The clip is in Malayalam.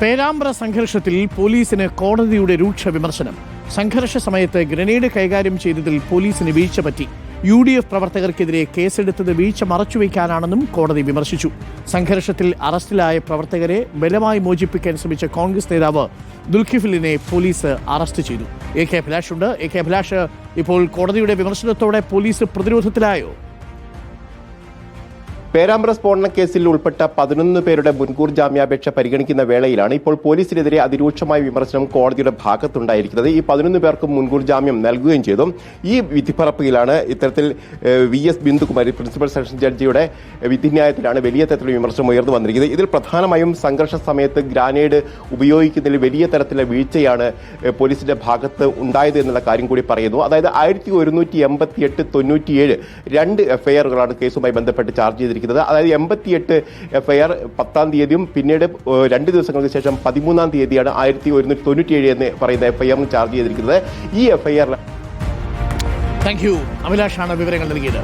പേരാമ്പ്ര സംഘർഷത്തിൽ പോലീസിന് കോടതിയുടെ രൂക്ഷ വിമർശനം. സംഘർഷ സമയത്ത് ഗ്രനേഡ് കൈകാര്യം ചെയ്തതിൽ പോലീസിന് വീഴ്ച പറ്റി. യു ഡി എഫ് പ്രവർത്തകർക്കെതിരെ കേസെടുത്തത് വീഴ്ച മറച്ചുവെക്കാനാണെന്നും കോടതി വിമർശിച്ചു. സംഘർഷത്തിൽ അറസ്റ്റിലായ പ്രവർത്തകരെ ബലമായി മോചിപ്പിക്കാൻ ശ്രമിച്ച കോൺഗ്രസ് നേതാവ് ദുൽഖിഫിലിനെ പോലീസ് അറസ്റ്റ് ചെയ്തു. എ കെ അഭിലാഷ് ഉണ്ട്. എ കെ അഭിലാഷ് ഇപ്പോൾ കോടതിയുടെ വിമർശനത്തോടെ പോലീസ് പ്രതിരോധത്തിലായോ? പേരാമ്പ്ര സ്ഫോടന കേസിൽ ഉൾപ്പെട്ട പതിനൊന്ന് പേരുടെ മുൻകൂർ ജാമ്യാപേക്ഷ പരിഗണിക്കുന്ന വേളയിലാണ് ഇപ്പോൾ പോലീസിനെതിരെ അതിരൂക്ഷമായ വിമർശനം കോടതിയുടെ ഭാഗത്തുണ്ടായിരിക്കുന്നത്. ഈ പതിനൊന്ന് പേർക്കും മുൻകൂർ ജാമ്യം നൽകുകയും ചെയ്തു. ഈ വിധിപ്പറപ്പിലാണ് ഇത്തരത്തിൽ V S Bindukumari principal session ജഡ്ജിയുടെ വിധിന്യായത്തിലാണ് വലിയ തരത്തിലുള്ള വിമർശനം ഉയർന്നു വന്നിരിക്കുന്നത്. ഇതിൽ പ്രധാനമായും സംഘർഷ സമയത്ത് ഗ്രാനേഡ് ഉപയോഗിക്കുന്നതിൽ വലിയ തരത്തിലുള്ള വീഴ്ചയാണ് പോലീസിന്റെ ഭാഗത്ത് ഉണ്ടായത് എന്നുള്ള കാര്യം കൂടി പറയുന്നു. അതായത് ആയിരത്തി ഒരുന്നൂറ്റി എൺപത്തി എട്ട് തൊണ്ണൂറ്റിയേഴ് രണ്ട് എഫ്ഐആറുകളാണ് കേസുമായി ബന്ധപ്പെട്ട് ചാർജ് ചെയ്തിരിക്കുന്നത്. അതായത് എൺപത്തിയെട്ട് എഫ്ഐആർ പത്താം തീയതിയും പിന്നീട് രണ്ട് ദിവസങ്ങൾക്ക് ശേഷം പതിമൂന്നാം തീയതിയാണ് ആയിരത്തി ഒരുന്നൂറ്റി തൊണ്ണൂറ്റിയേഴ് എന്ന് പറയുന്ന എഫ്ഐആറിന് ചാർജ് ചെയ്തിരിക്കുന്നത്. ഈ എഫ്ഐആറിൽ താങ്ക് യു അഭിലാഷാണ് വിവരങ്ങൾ നൽകിയത്.